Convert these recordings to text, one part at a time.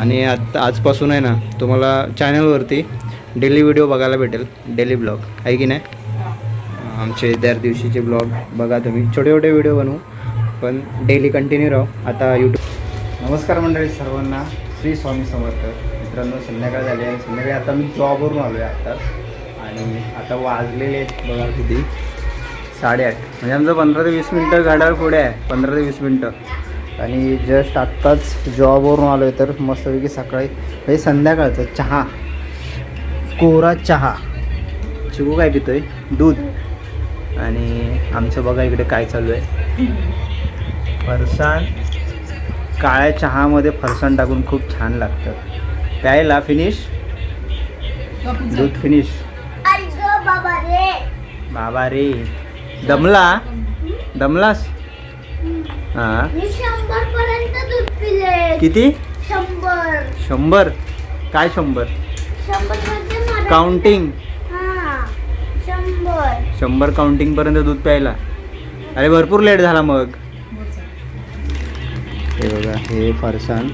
आणि आता आजपासून आहे ना तुम्हाला चॅनलवरती डेली व्हिडिओ बघायला भेटेल डेली ब्लॉग आहे की नाही? आमचे दर दिवशीचे ब्लॉग बघा तुम्ही. छोटे छोटे व्हिडिओ बनवू पण डेली कंटिन्यू राहू. आता यूट्यूब नमस्कार मंडळी सर्वांना. श्री स्वामी समर्थ. मित्रांनो संध्याकाळ झाली आणि संध्याकाळी आता मी जॉबवरून आलो आहे आत्ताच आणि आता वाजलेले आहेत बघा किती. साडेआठ. म्हणजे आमचं पंधरा ते वीस मिनटं गाड्यावर पुढे आहे. पंधरा ते वीस मिनटं. आणि जस्ट आत्ताच जॉबवरून आलो आहे तर मस्तपैकी सकाळी हे संध्याकाळचं चहा. कोरा चहा. चिकू काय पितोय? दूध. आणि आमचं बघा इकडे काय चालू आहे फरसाण काळ्या चहामध्ये फरसाण टाकून खूप छान लागतं. प्यायला फिनिश दूध फिनिश बाबा रे. बाबा रे. दमला? दमलास? हां. मी शंभर पर्यंत दूध पिले. किती? शंभर. शंभर? काय शंभर? शंभरमध्ये मला- काउंटिंग हा शंभर. शंभर काउंटिंगपर्यंत दूध प्यायला. अरे भरपूर लेट झाला मग. हे बघा हे फरसाण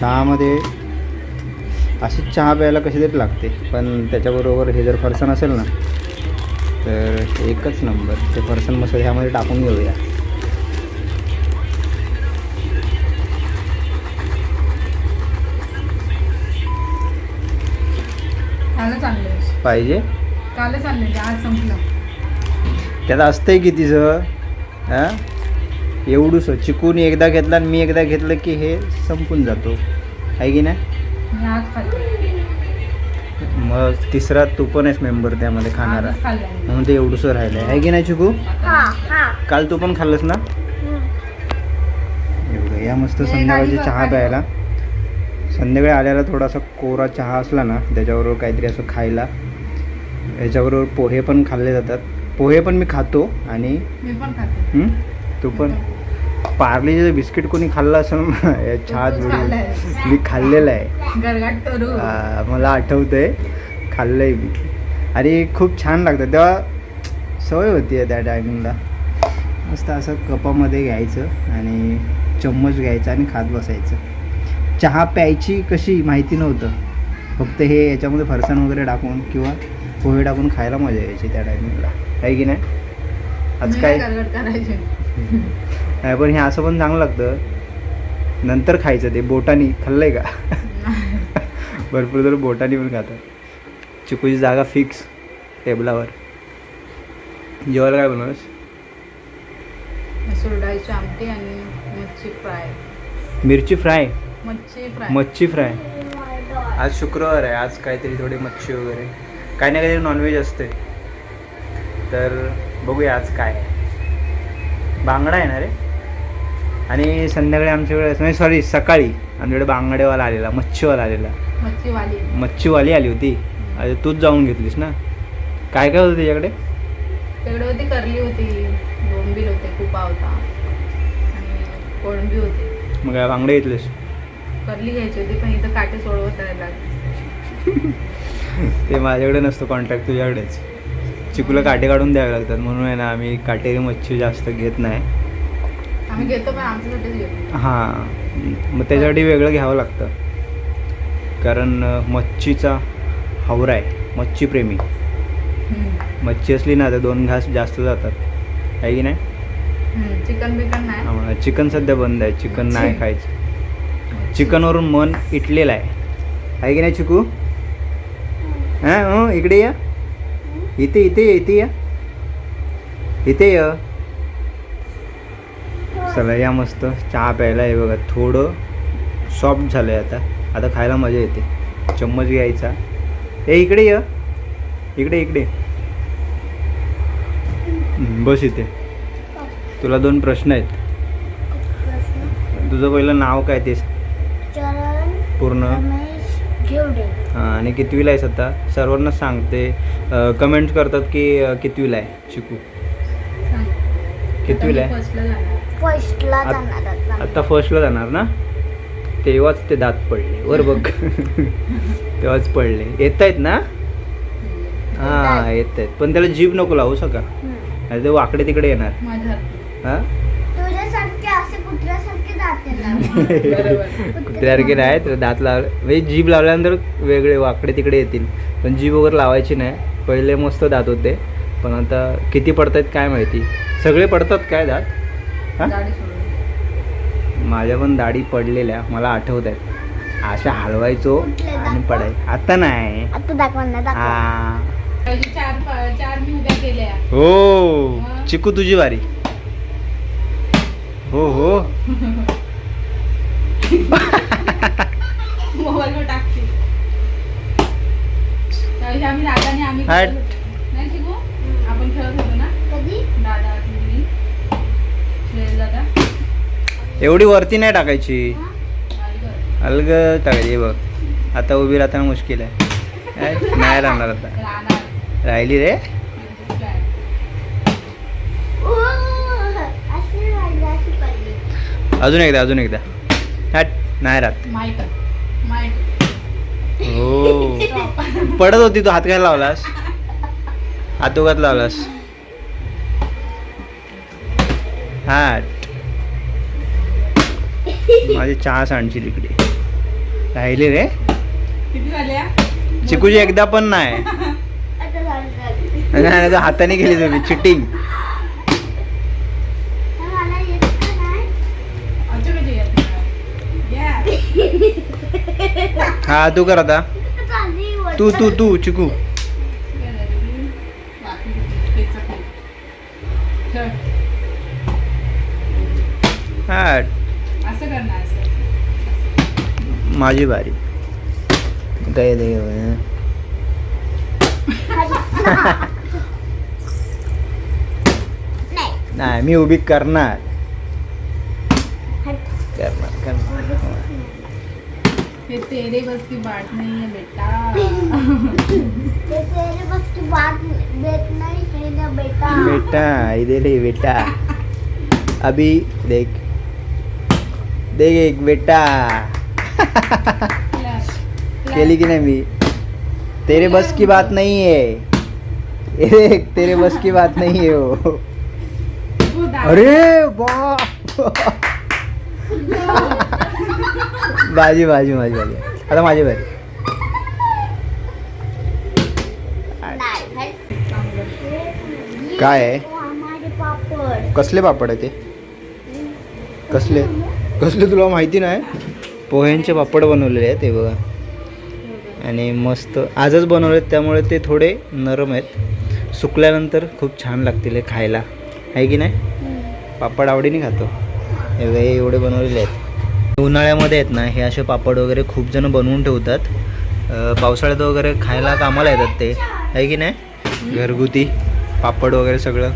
चहामध्ये अशी चहा प्यायला कशी तरी लागते. पण त्याच्याबरोबर हे जर फरसाण असेल ना तर एकच नंबर ते फरसाण मस्त ह्यामध्ये टाकून घेऊया. कालच आणलं पाहिजे? कालच आणलं आज संपलं. त्यात असतंय कितीचं हां? एवढूसं चिकून एकदा घेतला आणि मी एकदा घेतलं की हे संपून जातो. आहे की नाही? मी आज खाल्लं मग तिसरा तू पण आहेस मेंबर त्यामध्ये खाणारा. आजच खाल्लं मी. म्हणून ते एवढूसं राहिलं आहे की नाही चिकू? हा हा. काल तू पण खाल्लंस ना. एवढं या मस्त संध्याकाळची चहा प्यायला. संध्याकाळी आल्याला थोडासा कोरा चहा असला ना त्याच्याबरोबर काहीतरी असं खायला. याच्याबरोबर पोहे पण खाल्ले जातात. पोहे पण मी खातो आणि? तू पण? पार्लेचं बिस्किट कोणी खाल्लं असेल ना खाल्लंय. मी खाल्लेलं आहे. मला आठवतंय. खाल्लंय मी. आणि खूप छान लागतं. तेव्हा सवय होती आहे त्या टायमिंगला. मस्त असं कपामध्ये घ्यायचं आणि चम्मच घ्यायचा आणि खात बसायचं. चहा प्यायची कशी माहिती नव्हतं. फक्त हे याच्यामध्ये फरसाण वगैरे टाकून किंवा पोहे टाकून खायला मजा यायची त्या टायमिंगला आहे की नाही? आज काय? नाही पण हे असं पण चांगलं लागतं. नंतर खायचं ते बोटानी. खाल्लंय का? भरपूर जर बोटानी पण खातात. चिकूची जागा फिक्स टेबलावर जेवायला काय बनवस आमटी आणि मच्छी फ्राय. मिरची फ्राय? मच्छी फ्राय. मच्छी फ्राय. आज शुक्रवार आहे आज काहीतरी थोडी मच्छी वगैरे. काही ना काहीतरी नॉनव्हेज असते. तर बघूया आज काय. आहे. बांगडा आहे. ना रे आणि संध्याकाळी आमच्याकडे म्हणजे सॉरी सकाळी आमच्याकडे बांगडेवाला आलेला मच्छीवाला आलेला. मच्छी वाली मच्छीवाली आली होती. अरे तूच जाऊन घेतलीस ना? काय काय होतं त्याच्याकडे होती करली होती बोंबील होते कुपा होता. आणि कोळंबी होती. मग काय बांगडे घेतलेस? करली घ्यायची होती पण इथं काटे सोडवत राहिला ते माझ्याकडे नसतं कॉन्ट्रॅक्ट तुझ्याकडेच. चिकूला काटे काढून द्यावे लागतात म्हणून आहे ना आम्ही काटेरी मच्छी जास्त घेत नाही. आम्ही घेतो पण आमच्यासाठीच घेतो. हां मग त्याच्यासाठी वेगळं घ्यावं लागतं. कारण मच्छीचा हावरा आहे मच्छीप्रेमी. मच्छी असली ना तर दोन घास जास्त जातात. आहे की नाही. चिकन बिकन नाही. चिकन सध्या बंद आहे चिकन नाही खायचं. चिकनवरून मन इटलेलं आहे. आहे की नाही चिकू? हां हो इकडे या. इथे इथे या इथे या. इथे या. चला या मस्त. चहा प्यायला आहे बघा. थोडं सॉफ्ट झालं आहे आता. आता खायला मजा येते. चम्मच घ्यायचा. ए इकडे ये. इकडे इकडे. बस इथे. तुला दोन प्रश्न आहेत. तुझं पहिलं नाव काय ते पूर्ण. हां आणि कितवीला आहेस आता? सर्वांना सांगते. कमेंट करतात की कितवीला आहे शिकू? कितवीला आहे? फर्स्टला जाणार. फर्स्टला आत- फर्स्टला जाणार ना? तेव्हाच ते दात पडले. वर बघ. तेव्हाच पडले. येत आहेत ना हां येत आहेत पण त्याला जीभ नको लावू सका ते वाकडे तिकडे येणार. हां? कुत्र्यासारखे नाही तर दात लाव म्हणजे जीभ लावल्यानंतर वेगळे वाकडे तिकडे येतील. पण जीभ वगैरे लावायची नाही. पहिले मस्त दात होते. पण आता किती पडतायत काय माहिती. सगळे पडतात काय दात? हा? माझ्या पण दाढी पडलेल्या. मला आठवत आहेत. अशा हलवायचो आणि? पडाय. आता नाही. हो. चिकू तुझी वारी. हो हो. मोबाईलवर टाकते. त्यावेळी आम्ही दादाने आम्ही हट. खेळत होतो. नाही शिकू? आपण खेळत होतो ना? कधी? दादा तुम्ही? श्रेयस दादा एवढी वरती नाही टाकायची. अलगद. अलग टाकायची हे बघ. आता उभी राहताना मुश्किल आहे. काय? नाही राहणार आता. राहणार. राहिली रे. ओ, अशी वाजली, अशी पडली. अजून एकदा अजून एकदा. नाही राहत हो पडत होती तू हात काय लावलास? हात उगाच लावलास. हाट माझी चहा सांडची तिकडे राहिली रे. किती झाल्या चिकूची एकदा पण नाही. नाही, नाही, तो हाताने गेली तुम्ही. चिटिंग. हा तू कर आता. तू तू तू चिकू. हा. माझी बारी. काय दे. नाही. मी उभी करणार. करणार करणार. हे तेरे बस की बात नहीं है बेटा। तेरे बस की बात नाही हे ना बेटा। बेटा इधर ही बेटा। अभी देख देख एक बेटा। केली की नाही मी तेरे बस की बात नहीं है। ये देख तेरे बस की बात नहीं है वो। अरे बाप। बाजी बाजी माझी बाजी आता माझी हट. काय आहे? कसले पापड आहे ते? कसले? कसले तुला माहिती नाही? पोह्यांचे पापड बनवलेले आहेत ते बघा. आणि मस्त. आजच बनवलेत त्यामुळे ते थोडे नरम आहेत. सुकल्यानंतर खूप छान लागतील हे खायला. आहे की नाही? पापड आवडीने खातो. हे बघा, हे एवढे बनवलेले आहेत. उन्हाळ्यामध्ये आहेत ना हे असे पापड वगैरे खूप जण बनवून ठेवतात. पावसाळ्यात वगैरे खायला कामाला येतात ते. आहे की नाही? घरगुती पापड वगैरे सगळं.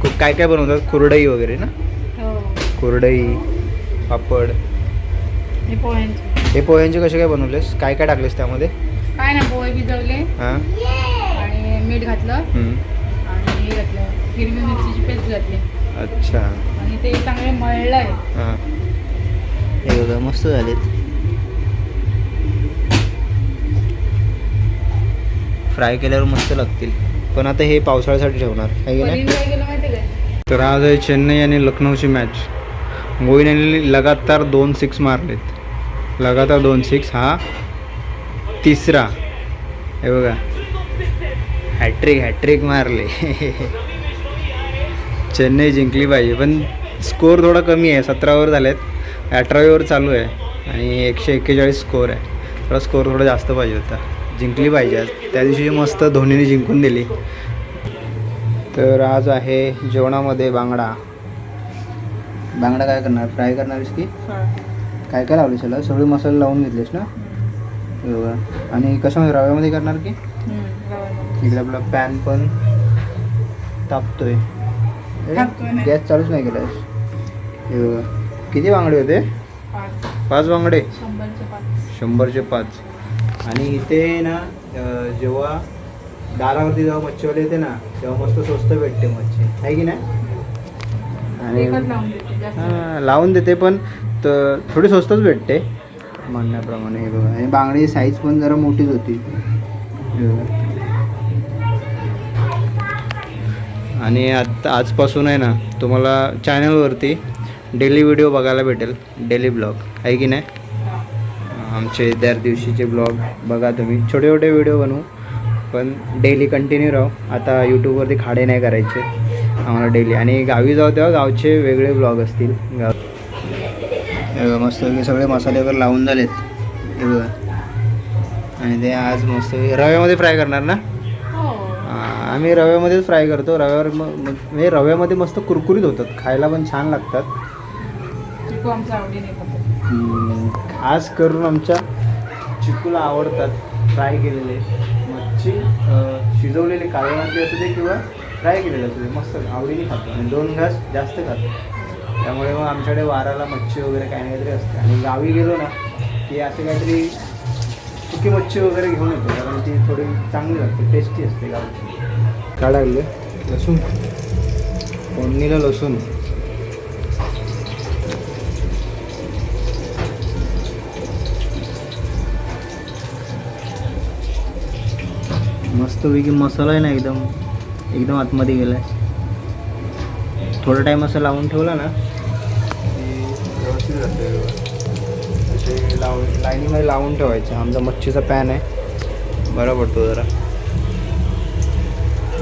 खूप काय काय बनवतात? कुरडई वगैरे ना? हो. कुरडई पापड. हे पोह्यांचे. हे कसे काय बनवलेस? काय काय टाकलेस त्यामध्ये? काय ना पोहे भिजवले. हां. आणि मीठ घातलं. आणि हे घातलं. हिरवी मिरचीची पेस्ट घातली. अच्छा. आणि ते चांगले मळलंय हां बघा मस्त झालेत. फ्राय केल्यावर मस्त लागतील. पण आता हे पावसाळ्यासाठी ठेवणार आहे काय? तर आज आहे चेन्नई आणि लखनौची मॅच मोईन यांनी लगातार दोन सिक्स मारलेत. लगातार दोन सिक्स हा तिसरा. हे बघा. हॅट्रिक हॅट्रिक मारले. चेन्नई जिंकली पाहिजे पण स्कोर थोडा कमी आहे सतरावर झालेत. अठरावीवर चालू आहे आणि एकशे एक्केचाळीस स्कोर आहे. थोडा स्कोर थोडा जास्त पाहिजे होता. जिंकली पाहिजे. आज त्या दिवशी मस्त धोनीने जिंकून दिली. तर आज आहे जेवणामध्ये बांगडा. बांगडा काय करणार? फ्राय करणारीस की? काय काय लावलीस त्याला सगळे मसाले लावून घेतलेस ना? बघा आणि कशामध्ये रव्यामध्ये करणार की? इकडे आपला पॅन पण तापतोय. गॅस चालूच नाही केलास बघा किती बांगडे होते? पाच. बांगडे शंभरचे पाच. आणि इथे ना जेव्हा दारावरती जेव्हा मच्छीवाले येते ना तेव्हा मस्त स्वस्त भेटते मच्छी. आहे की नाही? एकच लावून देते जास्त. हां, लावून देते पण त- थोडी स्वस्तच भेटते. म्हणण्याप्रमाणे हे बघा. आणि बांगडी साईज पण जरा मोठीच होती. आणि आत्ता आजपासून आहे ना तुम्हाला चॅनलवरती डेली व्हिडिओ बघायला भेटेल. Daily vlog. आहे की नाही? आमचे दर दिवशीचे ब्लॉग बघा तुम्ही. छोटे छोटे व्हिडिओ बनवू. पण डेली कंटिन्यू राहू. आता यूट्यूबवरती खाडे नाही करायचे. आम्हाला डेली. आणि गावी जाऊ तेव्हा गावचे वेगळे ब्लॉग असतील. गाव हे मस्त सगळे मसाले वगैरे लावून झालेत. हे बघा. आणि ते आज मस्त रव्यामध्ये फ्राय करणार ना? हो. आम्ही रव्यामध्येच फ्राय करतो. रव्यावर मग- म्हणजे रव्यामध्ये मस्त कुरकुरीत होतात. खायला पण छान लागतात. चिकू आमच्या आवडीने खातो. हम्म, खास करून आमच्या चिकूला आवडतात फ्राय केलेले. मच्छी अ, शिजवलेले कालवणातले असू दे किंवा फ्राय केलेले असू दे मस्त आवडीने खातो. आणि दोन घास जास्त खातो. त्यामुळे मग आमच्याकडे वाराला मच्छी वगैरे काही ना काहीतरी असते. आणि गावी गेलो ना की असे काहीतरी सुकी मच्छी वगैरे घेऊन येतो कारण ती थोडी चांगली लागते टेस्टी असते गावची लागले? लसूण. फोडणीला लसूण. मस्तपैकी मसाला आहे ना एकदम एकदम आतमध्ये गेला आहे थोडा टाईम असं लावून ठेवला ना. की व्यवस्थित राहते लावून लाईनीमध्ये लावून ठेवायचं. आमचा मच्छीचा पॅन आहे. बरा पडतो जरा.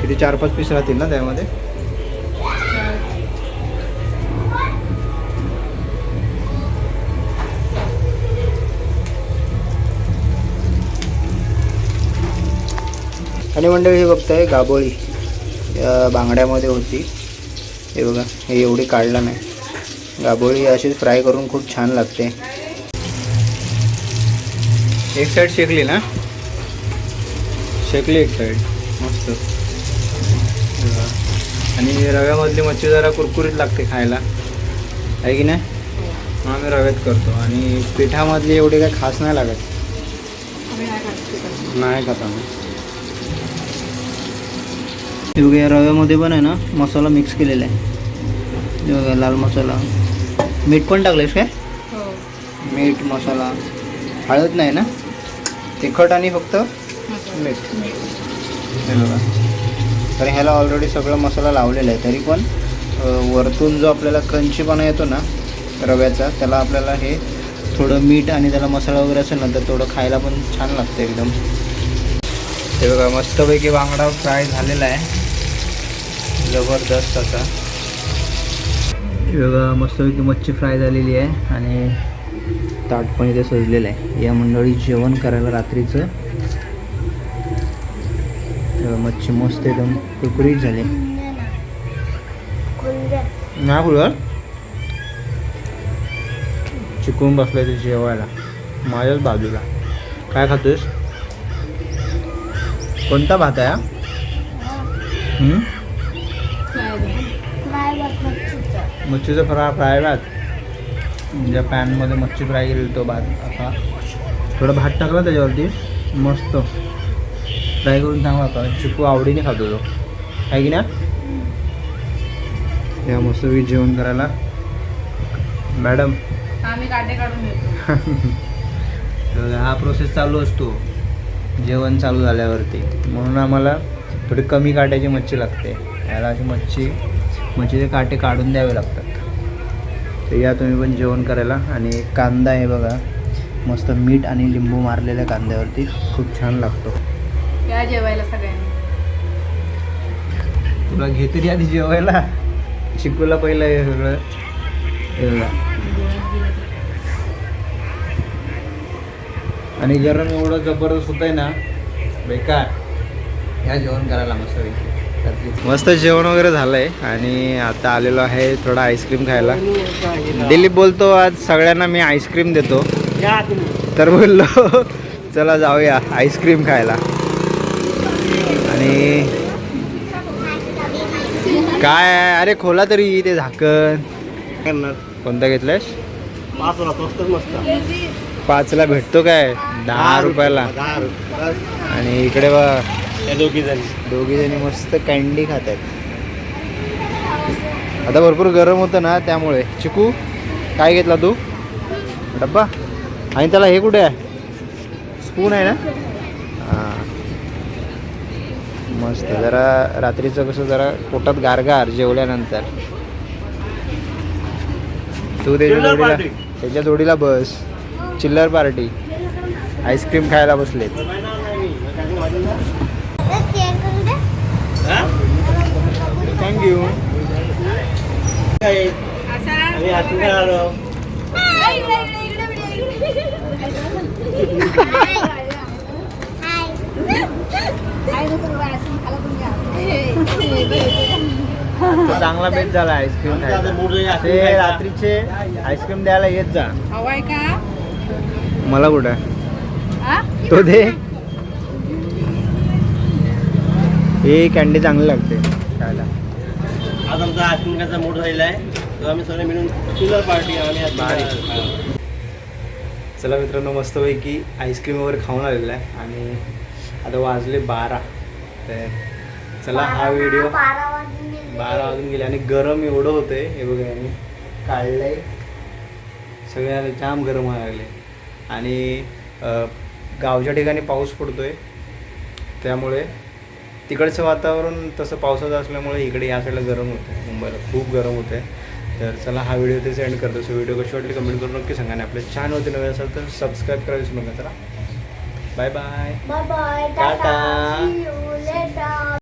किती चार पाच पीस राहतील ना त्यामध्ये? आणि मंडळी हे बघताय गाबोळी बांगड्यामध्ये होती. हे बघा हे एवढी काढला नाही. गाबोळी अशीच फ्राय करून खूप छान लागते. एक साईड शेकली ना? शेकली एक साईड मस्त. हे. आणि रव्यामधली मच्छी जरा कुरकुरीत लागते खायला. आहे की नाही? मग आम्ही रव्यात करतो. आणि पिठामधली एवढी काही खास नाही लागत. आम्ही नाही खात चिकन नाही खात आम्ही हे बघा या रव्यामध्ये पण आहे ना मसाला मिक्स केलेला आहे. हे बघा लाल मसाला. मीठ पण टाकलेस काय? हो. मीठ मसाला. हळद नाही ना? तिखट आणि फक्त. मीठ. हे बघा. तर ह्याला ऑलरेडी सगळं मसाला लावलेला आहे. तरी पण वरतून जो आपल्याला क्रंचीपणा येतो ना रव्याचा त्याला आपल्याला हे थोडं मीठ आणि त्याला मसाला वगैरे असेल ना तर थोडं खायला पण छान लागतं एकदम. हे बघा मस्तपैकी बांगडा फ्राय झालेला आहे. जबरदस्त असा. बघा मस्तपैकी मच्छी फ्राय झालेली आहे आणि ताट पण इथे सजलेलं आहे. या मंडळी जेवण करायला रात्रीचं. मच्छी मस्त एकदम कुरकुरीत झाली. ना फुलवर चिकून बसलाय ते जेवायला. माझ्याच बाजूला. काय खातोस कोणता भात आहे मच्छीचा फ्राय फ्राय भात ज्या पॅनमध्ये मच्छी फ्राय केली तो भात. असा थोडा भात टाकला त्याच्यावरती. मस्त. फ्राय करून चांगला होता चिकू आवडीने खातो तो. आहे की ना या मस्त जेवण करायला. मॅडम. तर हा प्रोसेस चालू असतो. जेवण चालू झाल्यावरती. म्हणून आम्हाला थोडी कमी काट्याची मच्छी लागते. याला अशी मच्छी मच्छीचे काटे काढून द्यावे लागतात. तर या तुम्ही पण जेवण करायला. आणि कांदा आहे बघा मस्त मीठ आणि लिंबू मारलेल्या कांद्यावरती खूप छान लागतो. या जेवायला सगळ्यांनी. तुला घे तरी आधी जेवायला. चिकूला पहिलं हे सगळं. आणि गरम एवढं जबरदस्त होत आहे ना बेकार. ह्या जेवण करायला मस्त मस्त जेवण वगैरे झालंय आणि आता आलेलो आहे थोडा आईस्क्रीम खायला. दिलीप बोलतो आज सगळ्यांना मी आईस्क्रीम देतो. तर बोललो चला जाऊया आईस्क्रीम खायला. आणि काय आहे? अरे खोला तरी ते झाकण. कोणता घेतलंयस? पाचला भेटतो काय? दहा रुपयाला. आणि इकडे दोघी जण. दोघी जणी मस्त कॅन्डी खात आहेत आता भरपूर गरम होतं ना त्यामुळे. चिकू काय घेतला तू? डब्बा? आणि त्याला हे कुठे आहे? स्पून आहे ना? हां. मस्त. जरा रात्रीचं कसं जरा पोटात गारगार जेवल्यानंतर. तू त्याच्या जोडीला. त्याच्या जोडीला बस. चिल्लर पार्टी. आईस्क्रीम खायला बसलेत तर ते करू दे आलो? चांगला बेट झाला आईस्क्रीम खायचा ते. रात्रीचे आईस्क्रीम द्यायला येत जा. हवाय का मला कुठं? हा? तो दे. हे कॅन्डी चांगली लागते आज आमचा खायचा मूड झालेला आहे तर आम्ही सगळे मिळून चिल्लर पार्टी आम्ही आज. हा. चला मित्रांनो मस्तपैकी आईस्क्रीम वगैरे खाऊन आलेला आहे आणि आता वाजले बारा तर चला हा व्हिडिओ बारा वाजून गेले. बारा वाजून गेले आणि गरम एवढं होतंय हे बघा यांनी काढलंय सगळ्याला जाम गरम व्हायला लागले आणि गावच्या ठिकाणी पाऊस पडतोय त्यामुळे तिकडचं वातावरण तसं पावसाचं असल्यामुळे इकडे या साईडला गरम होतं मुंबईला खूप गरम होतं तर चला हा व्हिडिओ ते सेंड करतो. सो व्हिडिओ कशी वाटली कमेंट करून नक्की सांगा. आणि आपल्या चॅनलवरती नवीन असेल तर सबस्क्राईब विसरू नका. चला. Bye bye bye bye tata.